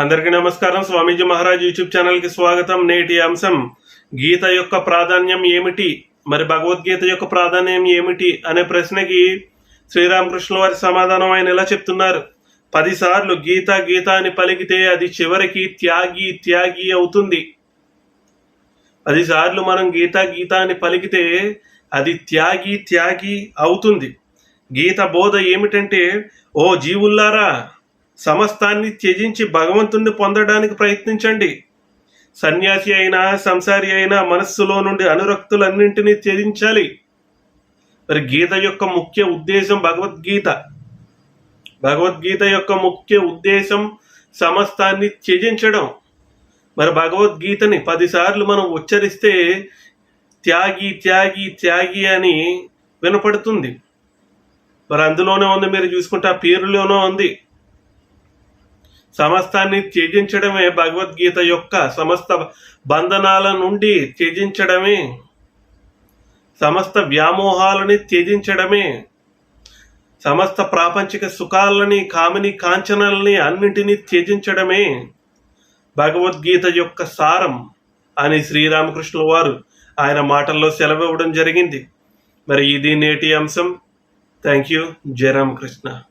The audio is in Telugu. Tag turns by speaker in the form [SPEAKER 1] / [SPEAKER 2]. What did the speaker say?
[SPEAKER 1] అందరికీ నమస్కారం. స్వామీజీ మహారాజ్ యూట్యూబ్ ఛానల్కి స్వాగతం. నేటి అంశం గీత యొక్క ప్రాధాన్యం ఏమిటి? మరి భగవద్గీత యొక్క ప్రాధాన్యం ఏమిటి అనే ప్రశ్నకి శ్రీరామకృష్ణ వారి సమాధానం ఆయన ఎలా చెప్తున్నారు? పదిసార్లు గీత గీత అని పలికితే అది చివరికి త్యాగి త్యాగి అవుతుంది. పదిసార్లు మనం గీత గీత అని పలికితే అది త్యాగి త్యాగి అవుతుంది. గీత బోధ ఏమిటంటే ఓ జీవుల్లారా సమస్తాన్ని త్యజించి భగవంతుణ్ణి పొందడానికి ప్రయత్నించండి. సన్యాసి అయినా సంసారి అయినా మనస్సులో నుండి అనురక్తులన్నింటినీ త్యజించాలి. మరి గీత యొక్క ముఖ్య ఉద్దేశం భగవద్గీత. భగవద్గీత యొక్క ముఖ్య ఉద్దేశం సమస్తాన్ని త్యజించడం. మరి భగవద్గీతని పదిసార్లు మనం ఉచ్చరిస్తే త్యాగి త్యాగి త్యాగి అని వినపడుతుంది. మరి అందులోనే ఉంది మీరు చూసుకుంటే ఆ పేరులోనే ఉంది. సమస్తాన్ని త్యజించడమే భగవద్గీత యొక్క సమస్త బంధనాల నుండి త్యజించడమే. సమస్త వ్యామోహాలని త్యజించడమే. సమస్త ప్రాపంచిక సుఖాలని కామిని కాంచనల్ని అన్నింటినీ త్యజించడమే. భగవద్గీత యొక్క సారం అని శ్రీరామకృష్ణుల వారు ఆయన మాటల్లో సెలవివ్వడం జరిగింది. మరి ఇది నేటి అంశం. Thank you Jayaramakrishna